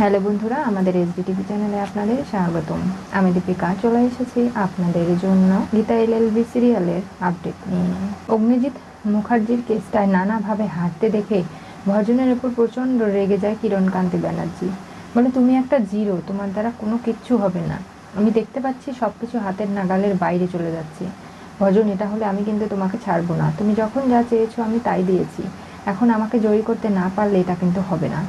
Hello বন্ধুরা, আমাদের SB TV চ্যানেলে আপনাদের স্বাগতম। আমি দীপিকা, চলে এসেছি আপনাদের জন্য গীতা এল এল সিরিয়ালের আপডেট নিয়ে। অগ্নিজিৎ মুখার্জির কেসটায় নানাভাবে হাঁটতে দেখে ভজনের উপর প্রচণ্ড রেগে যায় কিরণকান্তি ব্যানার্জি। বলে, তুমি একটা জিরো, তোমার দ্বারা কোনো কিচ্ছু হবে না। আমি দেখতে পাচ্ছি সব কিছু হাতের নাগালের বাইরে চলে যাচ্ছে। ভজন, এটা হলে আমি কিন্তু তোমাকে ছাড়বো না। তুমি যখন যা চেয়েছো আমি তাই দিয়েছি। এখন আমাকে জয়ী করতে না পারলে এটা কিন্তু হবে না।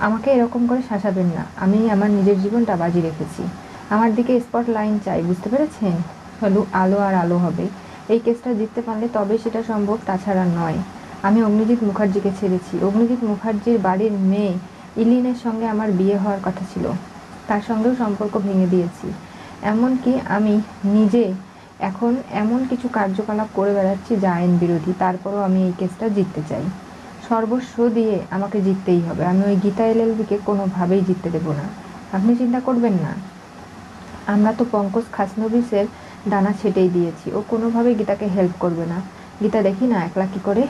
আমাকে এরকম করে শাসাবেন না। আমি আমার নিজের জীবনটা বাজি রেখেছি। আমার দিকে স্পট লাইন চাই, বুঝতে পেরেছেন? আলু আলো আর আলো হবে। এই কেসটা জিততে পারলে তবে সেটা সম্ভব, তাছাড়া নয়। আমি অগ্নিজিৎ মুখার্জিকে ছেড়েছি। অগ্নিজিৎ মুখার্জির বাড়ির মেয়ে ইলিনের সঙ্গে আমার বিয়ে হওয়ার কথা ছিল। তার সঙ্গেও সম্পর্ক ভেঙে দিয়েছি। এমনকি আমি নিজে এখন এমন কিছু কার্যকলাপ করে বেড়াচ্ছি যা আইন বিরোধী। তারপরও আমি এই কেসটা জিততে চাই। সর্বস্ব দিয়ে আমাকে জিততেই হবে। আমি ওই গীতা এলএলবিকে কোনোভাবেই জিততে দেবো না। আপনি চিন্তা করবেন না। আমরা তো পঙ্কজ খাসনবিসের ডানা ছেটেই দিয়েছি। ও কোনোভাবেই গীতাকে হেল্প করবে না। গীতা দেখি না, একলা কী করে?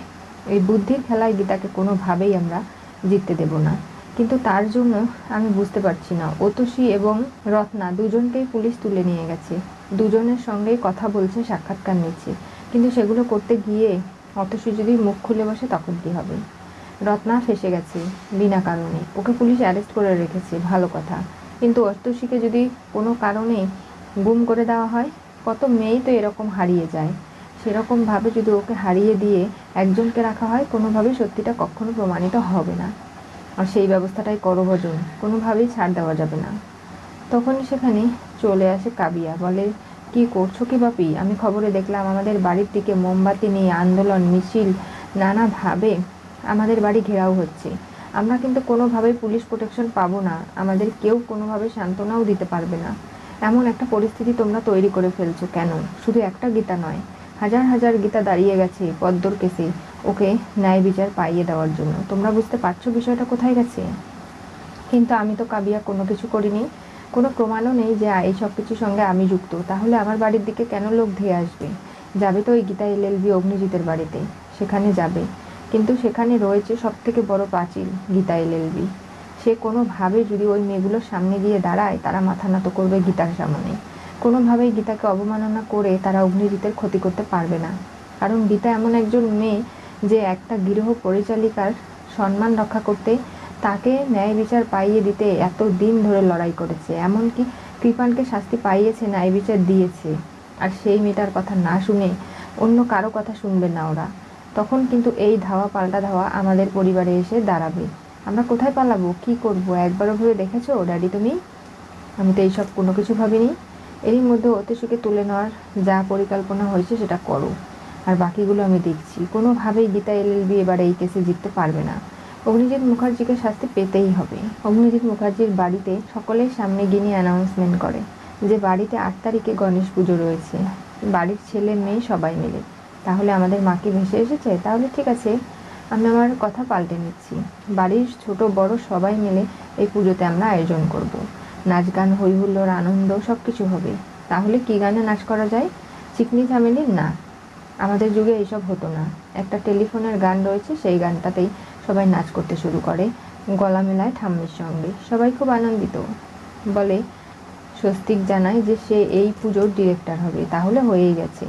এই বুদ্ধির খেলায় গীতাকে কোনোভাবেই আমরা জিততে দেব না। কিন্তু তার জন্য আমি বুঝতে পারছি না। অতসী এবং রত্না দুজনকেই পুলিশ তুলে নিয়ে গেছে। দুজনের সঙ্গেই কথা বলছে, সাক্ষাৎকার নিচ্ছে। কিন্তু সেগুলো করতে গিয়ে অতসী যদি মুখ খুলে বসে, তখন কী হবে? রত্না ফেসে গেছে, বিনা কারণে। ওকে পুলিশ অ্যারেস্ট করে রেখেছে, ভালো কথা। কিন্তু অতসীকে যদি কোনো কারণে গুম করে দেওয়া হয়, কত মেয়েই তো এরকম হারিয়ে যায়। সেরকমভাবে যদি ওকে হারিয়ে দিয়ে একজনকে রাখা হয়, কোনোভাবেই সত্যিটা কখনো প্রমাণিত হবে না। আর সেই ব্যবস্থাটাই করো ভজন কোনোভাবেই ছাড় দেওয়া যাবে না। তখন সেখানে চলে আসে কাবিয়া, বলে কি করছ কি বাপি? আমি খবরে দেখলাম আমাদের বাড়ির দিকে মোমবাতি নিয়ে আন্দোলন, মিছিল নানাভাবে আমাদের বাড়ি ঘেরাও হচ্ছে। আমরা কিন্তু কোনোভাবেই পুলিশ প্রোটেকশন পাবো না। আমাদের কেউ কোনোভাবে সান্ত্বনাও দিতে পারবে না। এমন একটা পরিস্থিতি তোমরা তৈরি করে ফেলছো কেন? শুধু একটা গীতা নয়। হাজার হাজার গীতা দাঁড়িয়ে গেছে পদ্মর কেসে ওকে ন্যায় বিচার পাইয়ে দেওয়ার জন্য। তোমরা বুঝতে পারছ বিষয়টা কোথায় গেছে? কিন্তু আমি তো কাবিয়া কোনো কিছু করিনি। কোনো প্রমাণও নেই যে এই সব কিছুর সঙ্গে আমি যুক্ত। তাহলে আমার বাড়ির দিকে কেন লোক ধেয়ে আসবে? যাবে তো ওই গীতা এলএলবি অগ্নিজিতের বাড়িতে। সেখানে যাবে। কিন্তু সেখানে রয়েছে সব থেকে বড় পাঁচিল, গীতা এলএলবি সে কোনোভাবে যদি ওই মেয়েগুলোর সামনে গিয়ে দাঁড়ায়, তারা মাথা নত করবে গীতার সামনে। কোনোভাবেই গীতাকে অবমাননা করে তারা অগ্নিজিতের ক্ষতি করতে পারবে না। কারণ গীতা এমন একজন মেয়ে যে, একটা গৃহ পরিচালিকার সম্মান রক্ষা করতে তাকে ন্যায় বিচার পাইয়ে দিতে এত দিন ধরে লড়াই করেছে, এমনকি কৃপানকে শাস্তি পাইয়েছে ন্যায় বিচার দিয়েছে। আর সেই মেয়েটার কথা না শুনে অন্য কারও কথা শুনবে না ওরা। তখন কিন্তু এই ধাওয়া পাল্টা ধাওয়া আমাদের পরিবারে এসে দাঁড়াবে। আমরা কোথায় পালাবো? কি করব? একবারও ভেবে দেখেছ? ড্যাডি তুমি? আমি তো এইসব কোনো কিছু ভাবিনি। এরই মধ্যে অতিশুকে তুলে নেওয়ার যা পরিকল্পনা হয়েছে সেটা করো। আর বাকিগুলো আমি দেখছি। কোনোভাবেই গীতা এলএলবি এবার এই কেসে জিততে পারবে না। অগ্নিজিৎ মুখার্জিকে শাস্তি পেতেই হবে। অগ্নিজিৎ মুখার্জির বাড়িতে সকলের সামনে গিনি অ্যানাউন্সমেন্ট করে যে বাড়িতে আট তারিখে গণেশ পুজো রয়েছে। বাড়ির ছেলে মেয়ে সবাই মিলে। তাহলে আমাদের মাকে ভেসে এসেছে? তাহলে ঠিক আছে, আমি আমার কথা পাল্টে নিচ্ছি। বাড়ির ছোট বড় সবাই মিলে এই পুজোতে আমরা আয়োজন করব। নাচ গান হই হুল্লোড় আনন্দ সব কিছু হবে। তাহলে কি গানে নাচ করা যায়? চিকনি ঝামেলির না। আমাদের যুগে এইসব হতো না। একটা টেলিফোনের গান রয়েছে, সেই গানটাতেই সবাই নাচ করতে শুরু করে। গলা মেলায় ঠাম্মির সঙ্গে। সবাই খুব আনন্দিত। বলে, স্বস্তিক জানায় যে সে এই পুজোর ডিরেক্টর হবে। তাহলে হয়েই গেছে।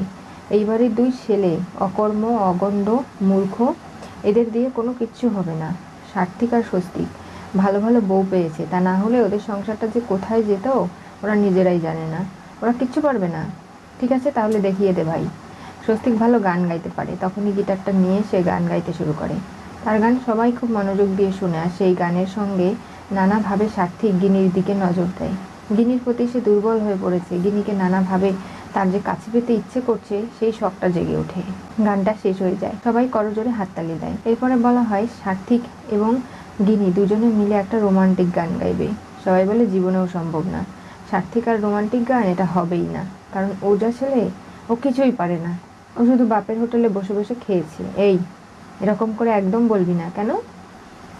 এইবারে দুই ছেলে, অকর্ম, অগণ্ড, মূর্খ, এদের দিয়ে কোনো কিচ্ছু হবে না। সার্থিক আর স্বস্তিক। ভালো ভালো বউ পেয়েছে। তা না হলে ওদের সংসারটা যে কোথায় যেত, ওরা নিজেরাই জানে না। ওরা কিচ্ছু পারবে না। ঠিক আছে, তাহলে দেখিয়ে দে ভাই। স্বস্তিক ভালো গান গাইতে পারে। তখনই গিটারটা নিয়ে সে গান গাইতে শুরু করে। তার গান সবাই খুব মনোযোগ দিয়ে শুনে আর সেই গানের সঙ্গে নানাভাবে সার্থিক গিনির দিকে নজর দেয়। গিনির প্রতি সে দুর্বল হয়ে পড়েছে। গিনিকে নানাভাবে তার যে কাছে পেতে ইচ্ছে করছে, সেই শখটা জেগে ওঠে। গানটা শেষ হয়ে যায়। সবাই করজোরে হাততালি দেয়। এরপরে বলা হয়, সার্থিক এবং গিনি দুজনে মিলে একটা রোমান্টিক গান গাইবে। সবাই বলে, জীবনেও সম্ভব না। সার্থিক আর রোমান্টিক গান, এটা হবেই না। কারণ ও যা ছেলে, ও কিছুই পারে না। ও শুধু বাপের হোটেলে বসে বসে খেয়েছে। এই এরকম করে একদম বলবি না। কেন?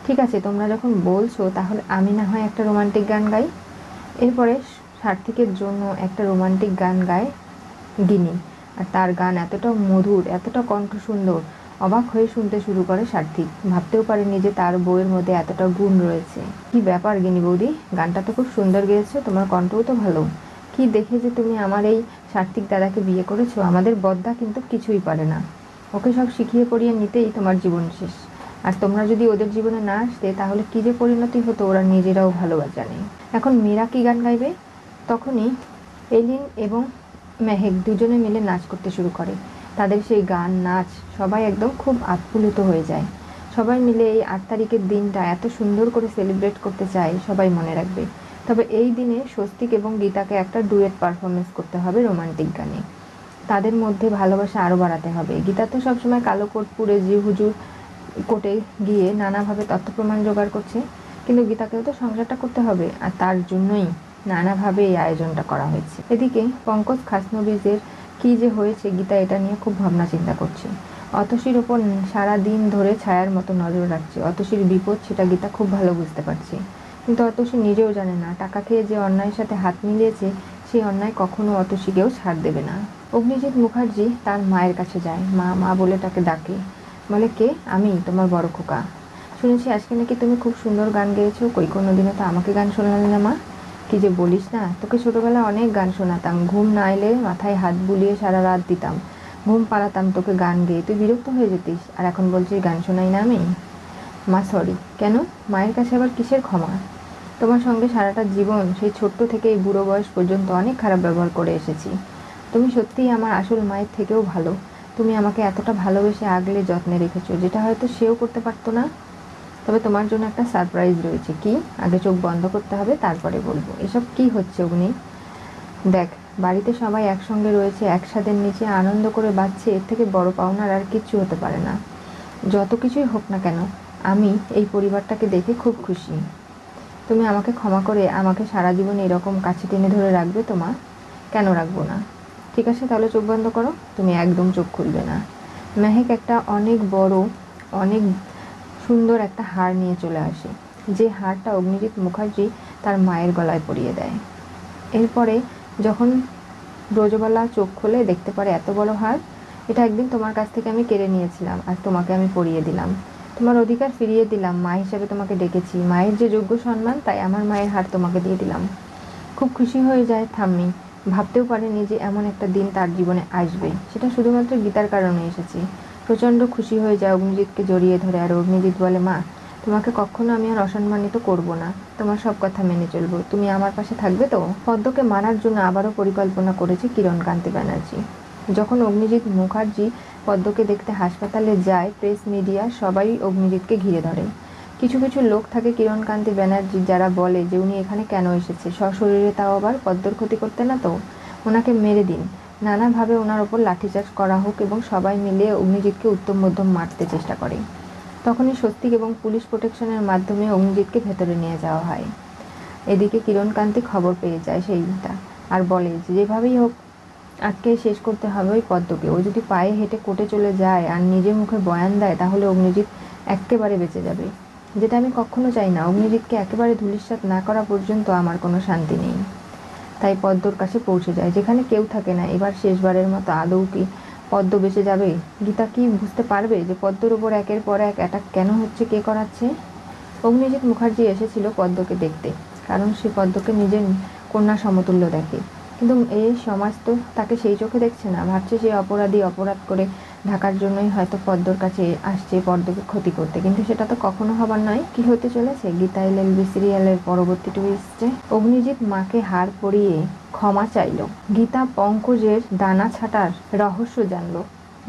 ঠিক আছে, তোমরা যখন বলছো, তাহলে আমি না হয় একটা রোমান্টিক গান গাই। এরপরে সার্থিকের জন্য একটা রোমান্টিক গান গায় গিনি। আর তার গান এতটা মধুর, এতটা কণ্ঠ সুন্দর অবাক হয়ে শুনতে শুরু করে সার্থিক। ভাবতেও পারেনি যে তার বইয়ের মধ্যে এতটা গুণ রয়েছে। কি ব্যাপার গিনি বৌদি? গানটা তো খুব সুন্দর গেয়েছো, তোমার কণ্ঠও তো ভালো। কি দেখে যে তুমি আমার এই সার্থিক দাদাকে বিয়ে করেছ? আমাদের বদ্দা কিন্তু কিছুই পারে না। ওকে সব শিখিয়ে পড়িয়ে নিতেই তোমার জীবন শেষ। আর তোমরা যদি ওদের জীবনে না আসতে, তাহলে কী যে পরিণতি হতো ওরা নিজেরাও ভালো জানে। এখন মীরা কি গান গাইবে? তখনই এলিন এবং মেহেক দুজনে মিলে নাচ করতে শুরু করে। তাদের সেই গান, নাচ সবাই একদম খুব আপ্লুত হয়ে যায়। সবাই মিলে এই আট তারিখের দিনটা এত সুন্দর করে সেলিব্রেট করতে চায়, সবাই মনে রাখবে। তবে এই দিনে স্বস্তিক এবং গীতাকে একটা ডুয়েট পারফরমেন্স করতে হবে রোমান্টিক গানে। তাদের মধ্যে ভালোবাসা আরও বাড়াতে হবে। গীতা তো সবসময় কালো কোট পুরে জি হুজুর কোর্টে গিয়ে নানাভাবে তথ্য প্রমাণ জোগাড় করছে। কিন্তু গীতাকেও তো সংসারটা করতে হবে আর তার জন্যই নানাভাবে এই আয়োজনটা করা হয়েছে। এদিকে পঙ্কজ খাসনবিজের কি যে হয়েছে গীতা এটা নিয়ে খুব ভাবনা চিন্তা করছে। অতসীর ওপর সারা দিন ধরে ছায়ার মতো নজর রাখছে। অতসীর বিপদ সেটা গীতা খুব ভালো বুঝতে পারছে। কিন্তু অতসী নিজেও জানে না। টাকা খেয়ে যে অন্যায়ের সাথে হাত মিলিয়েছে সেই অন্যায় কখনো অত অতসীকেও ছাড় দেবে না। অগ্নিজিৎ মুখার্জি তার মায়ের কাছে যায়। মা মা বলে তাকে ডাকে। বলে, কে? আমি, তোমার বড় খোকা। শুনেছি আজকে নাকি তুমি খুব সুন্দর গান গেয়েছো। কই কোনো দিনও তো আমাকে গান শোনালে না, মা? কি যে বলিস না? তোকে ছোটবেলায় অনেক গান শোনাতাম। ঘুম না এলে মাথায় হাত বুলিয়ে সারা রাত দিতাম। ঘুম পালাতাম তোকে গান গেয়ে। তুই বিরক্ত হয়ে যেতিস। আর এখন বলছিস গান শোনাই না আমি? মা সরি কেন? মায়ের কাছে আবার কিসের ক্ষমা? তোমার সঙ্গে সারাটা জীবন সেই ছোট্ট থেকে এই বুড়ো বয়স পর্যন্ত অনেক খারাপ ব্যবহার করে এসেছি। তুমি সত্যিই আমার আসল মায়ের থেকেও ভালো। তুমি আমাকে এতটা ভালোবেসে আগলে যত্নে রেখেছো, যেটা হয়তো সেও করতে পারতো না। তবে তোমার জন্য একটা সারপ্রাইজ রয়েছে। কি? আগে চোখ বন্ধ করতে হবে, তারপরে বলব। এসব কি হচ্ছে অগ্নি? দেখ, বাড়িতে সবাই একসঙ্গে রয়েছে একসাথে নিচে আনন্দ করে বাঁচছে, এর থেকে বড় পাওনার আর কিচ্ছু হতে পারে না। যত কিছুই হোক না কেন, আমি এই পরিবারটাকে দেখে খুব খুশি। তুমি আমাকে ক্ষমা করে আমাকে সারা জীবন এরকম কাছে টেনে ধরে রাখবে তোমা কেন রাখব না? ঠিক আছে, তাহলে চোখ বন্ধ করো। তুমি একদম চোখ খুলবে না। মেহেক একটা অনেক বড়, অনেক সুন্দর একটা হার নিয়ে চলে আসে। যে হারটা অগ্নিজিৎ মুখার্জি তার মায়ের গলায় পরিয়ে দেয়। এরপরে যখন ব্রজবালা চোখ খুলে দেখতে পারে এত বড় হার এটা একদিন তোমার কাছ থেকে আমি কেড়ে নিয়েছিলাম আর তোমাকে আমি পরিয়ে দিলাম। তোমার অধিকার ফিরিয়ে দিলাম। মা হিসাবে তোমাকে ডেকেছি। মায়ের যে যোগ্য সম্মান, তাই আমার মায়ের হার তোমাকে দিয়ে দিলাম। খুব খুশি হয়ে যায় থাম্মি ভাবতেও পারেনি যে এমন একটা দিন তার জীবনে আসবে। সেটা শুধুমাত্র গীতার কারণে এসেছে। প্রচণ্ড খুশি হয়ে যায় অগ্নিজিৎকে জড়িয়ে ধরে। আর অগ্নিজিৎ বলে, মা, তোমাকে কখনো আমি আর অসম্মানিত করব না। তোমার সব কথা মেনে চলবো। তুমি আমার পাশে থাকবে তো? পদ্মকে মারার জন্য আবারও পরিকল্পনা করেছে কিরণকান্তি ব্যানার্জি। যখন অগ্নিজিৎ মুখার্জি পদ্মকে দেখতে হাসপাতালে যায়, প্রেস মিডিয়া সবাই অগ্নিজিৎকে ঘিরে ধরে। কিছু কিছু লোক থাকে কিরণকান্তি ব্যানার্জি যারা বলে যে, উনি এখানে কেন এসেছে? সশরীরে তাও আবার পদ্মর ক্ষতি করতে না তো? ওনাকে মেরে দিন। নানাভাবে ওনার ওপর লাঠিচার্জ করা হোক এবং সবাই মিলে অগ্নিজিৎকে উত্তম মধ্যম মারতে চেষ্টা করে। তখনই স্বস্তিক এবং পুলিশ প্রোটেকশনের মাধ্যমে অগ্নিজিৎকে ভেতরে নিয়ে যাওয়া হয়। এদিকে কিরণকান্তি খবর পেয়ে যায় সেইটা আর বলে যেভাবেই হোক আটকে শেষ করতে হবে ওই পদ্মকে। ও যদি পায়ে হেঁটে কোটে চলে যায় আর নিজের মুখে বয়ান দেয়, তাহলে অগ্নিজিৎ একেবারে বেঁচে যাবে। যেটা আমি কখনো চাই না। অগ্নিজিৎকে একেবারে ধুলিস্বাত না করা পর্যন্ত আমার কোনো শান্তি নেই। তাই পদ্মর কাছে পৌঁছে যায়। যেখানে কেউ থাকে না। এবার শেষবারের মতো আদৌ কি পদ্ম বেঁচে যাবে? গীতা কি বুঝতে পারবে যে পদ্মর ওপর একের পর এক অ্যাটাক কেন হচ্ছে, কে করাচ্ছে? অগ্নিজিৎ মুখার্জি এসেছিল পদ্মকে দেখতে। কারণ সে পদ্মকে নিজের কন্যা সমতুল্য দেখে। কিন্তু এই সমাজ তো তাকে সেই চোখে দেখছে না, ভাবছে সে অপরাধী, অপরাধ করে ঢাকার জন্যই হয়তো পদ্মর কাছে আসছে, পদ্মকে ক্ষতি করতে। কিন্তু সেটা তো কখনো হবার নয়, কি হতে চলেছে? গীতা এলএলবি সিরিয়ালের পরবর্তী টুইস্টে অগ্নিজিৎ মাকে হার পরিয়ে ক্ষমা চাইল। গীতা পঙ্কজের দানা ছাটার রহস্য জানলো।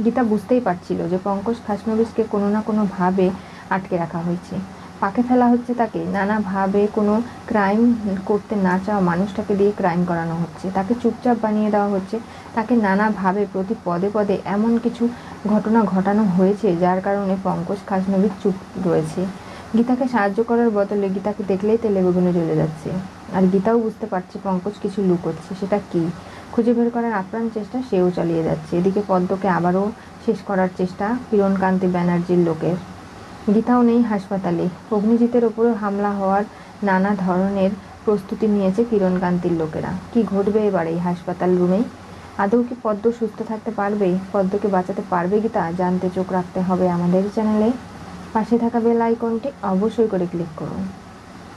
গীতা বুঝতেই পারছিল যে পঙ্কজ খাসনবিসকে কোনো না কোনোভাবে আটকে রাখা হয়েছে। পাকে ফেলা হচ্ছে তাকে। নানাভাবে কোনো ক্রাইম করতে না চাওয়া মানুষটাকে দিয়ে ক্রাইম করানো হচ্ছে। তাকে চুপচাপ বানিয়ে দেওয়া হচ্ছে। তাকে নানাভাবে প্রতি পদে পদে এমন কিছু ঘটনা ঘটানো হয়েছে, যার কারণে পঙ্কজ খাসনবিক চুপ রয়েছে। গীতাকে সাহায্য করার বদলে গীতাকে দেখলেই তেলে বেগুনে চলে যাচ্ছে। আর গীতাও বুঝতে পারছে পঙ্কজ কিছু লুকোচ্ছে। সেটা কি? খুঁজে বের করার আপ্রাণ চেষ্টা সেও চালিয়ে যাচ্ছে। এদিকে পদ্মকে আবারও শেষ করার চেষ্টা কিরণকান্তি ব্যানার্জির লোকের। গীতাও নেই হাসপাতালে। অগ্নিজিতের ওপরও হামলা হওয়ার নানা ধরনের প্রস্তুতি নিয়েছে কিরণকান্তির লোকেরা। কি ঘটবে এবার এই হাসপাতাল রুমে? আদৌ কি পদ্ম সুস্থ থাকতে পারবে? পদ্মকে বাঁচাতে পারবে গীতা জানতে চোখ রাখতে হবে আমাদের চ্যানেলে। পাশে থাকা বেল আইকনটি অবশ্যই করে ক্লিক করুন।